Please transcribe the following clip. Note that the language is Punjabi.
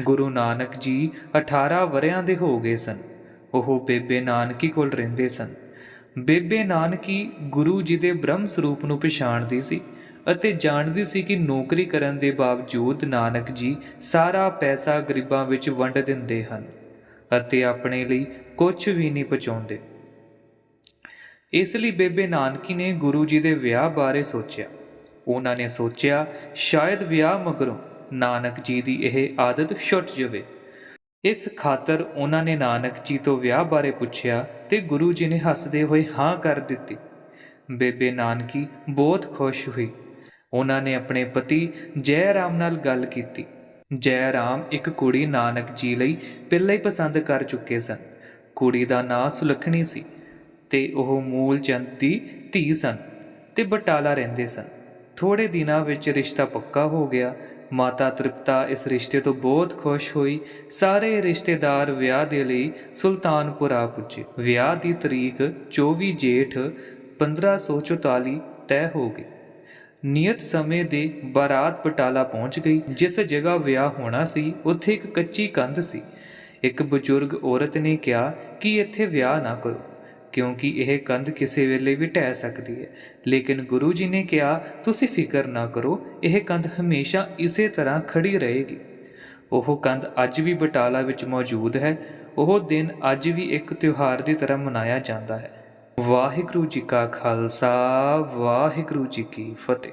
ਗੁਰੂ ਨਾਨਕ ਜੀ 18 ਵਰਿਆਂ ਦੇ ਹੋ ਗਏ ਸਨ। ਉਹ ਬੇਬੇ ਨਾਨਕੀ ਕੋਲ ਰਹਿੰਦੇ ਸਨ। ਬੇਬੇ ਨਾਨਕੀ ਗੁਰੂ ਜੀ ਦੇ ਬ੍ਰਹਮ ਸਰੂਪ ਨੂੰ ਪਛਾਣਦੀ ਸੀ ਅਤੇ ਜਾਣਦੀ ਸੀ ਕਿ ਨੌਕਰੀ ਕਰਨ ਦੇ ਬਾਵਜੂਦ ਨਾਨਕ ਜੀ ਸਾਰਾ ਪੈਸਾ ਗਰੀਬਾਂ ਵਿੱਚ ਵੰਡ ਦਿੰਦੇ ਹਨ ਅਤੇ ਆਪਣੇ ਲਈ ਕੁਝ ਵੀ ਨਹੀਂ ਬਚਾਉਂਦੇ ਇਸ ਲਈ ਬੇਬੇ ਨਾਨਕੀ ਨੇ ਗੁਰੂ ਜੀ ਦੇ ਵਿਆਹ ਬਾਰੇ ਸੋਚਿਆ। ਉਹਨਾਂ ਨੇ ਸੋਚਿਆ, ਸ਼ਾਇਦ ਵਿਆਹ ਮਗਰੋਂ ਨਾਨਕ ਜੀ ਦੀ ਇਹ ਆਦਤ ਛੁੱਟ ਜਾਵੇ। ਇਸ ਖਾਤਰ ਉਹਨਾਂ ਨੇ ਨਾਨਕ ਜੀ ਤੋਂ ਵਿਆਹ ਬਾਰੇ ਪੁੱਛਿਆ ਤੇ ਗੁਰੂ ਜੀ ਨੇ ਹੱਸਦੇ ਹੋਏ ਹਾਂ ਕਰ ਦਿੱਤੀ। ਬੇਬੇ ਨਾਨਕੀ ਬਹੁਤ ਖੁਸ਼ ਹੋਈ। ਉਹਨਾਂ ਨੇ ਆਪਣੇ ਪਤੀ ਜੈ ਰਾਮ ਨਾਲ ਗੱਲ ਕੀਤੀ। ਜੈ ਰਾਮ ਇੱਕ ਕੁੜੀ ਨਾਨਕ ਜੀ ਲਈ ਪਹਿਲਾਂ ਹੀ ਪਸੰਦ ਕਰ ਚੁੱਕੇ ਸਨ। ਕੁੜੀ ਦਾ ਨਾਂ ਸੁਲੱਖਣੀ ਸੀ ਤੇ ਉਹ ਮੂਲ ਚੰਦ ਦੀ ਧੀ ਸਨ ਤੇ ਬਟਾਲਾ ਰਹਿੰਦੇ ਸਨ। ਥੋੜੇ ਦਿਨਾਂ ਵਿੱਚ ਰਿਸ਼ਤਾ ਪੱਕਾ ਹੋ ਗਿਆ ਮਾਤਾ ਤ੍ਰਿਪਤਾ ਇਸ ਰਿਸ਼ਤੇ ਤੋਂ ਬਹੁਤ ਖੁਸ਼ ਹੋਈ। ਸਾਰੇ ਰਿਸ਼ਤੇਦਾਰ ਵਿਆਹ ਦੇ ਲਈ ਸੁਲਤਾਨਪੁਰਾ ਪੁੱਜੇ। ਵਿਆਹ ਦੀ ਤਰੀਕ 24 ਜੇਠ 1544 ਤੈਅ ਹੋ ਗਈ। ਨਿਯਤ ਸਮੇਂ ਦੇ ਬਾਰਾਤ ਬਟਾਲਾ ਪਹੁੰਚ ਗਈ। ਜਿਸ ਜਗ੍ਹਾ ਵਿਆਹ ਹੋਣਾ ਸੀ, ਉੱਥੇ ਇੱਕ ਕੱਚੀ ਕੰਧ ਸੀ। ਇੱਕ ਬਜ਼ੁਰਗ ਔਰਤ ਨੇ ਕਿਹਾ ਕਿ ਇੱਥੇ ਵਿਆਹ ਨਾ ਕਰੋ। ਕਿਉਂਕਿ ਇਹ ਕੰਧ ਕਿਸੇ ਵੇਲੇ ਵੀ ਢਹਿ ਸਕਦੀ ਹੈ। ਲੇਕਿਨ ਗੁਰੂ ਜੀ ਨੇ ਕਿਹਾ, ਤੁਸੀਂ ਫਿਕਰ ਨਾ ਕਰੋ, ਇਹ ਕੰਧ ਹਮੇਸ਼ਾ ਇਸੇ ਤਰ੍ਹਾਂ ਖੜੀ ਰਹੇਗੀ। ਉਹ ਕੰਧ ਅੱਜ ਵੀ ਬਟਾਲਾ ਵਿੱਚ ਮੌਜੂਦ ਹੈ। ਉਹ ਦਿਨ ਅੱਜ ਵੀ ਇੱਕ ਤਿਉਹਾਰ ਦੀ ਤਰ੍ਹਾਂ ਮਨਾਇਆ ਜਾਂਦਾ ਹੈ। ਵਾਹਿਗੁਰੂ ਜੀ ਕਾ ਖਾਲਸਾ, ਵਾਹਿਗੁਰੂ ਜੀ ਕੀ ਫਤਿਹ।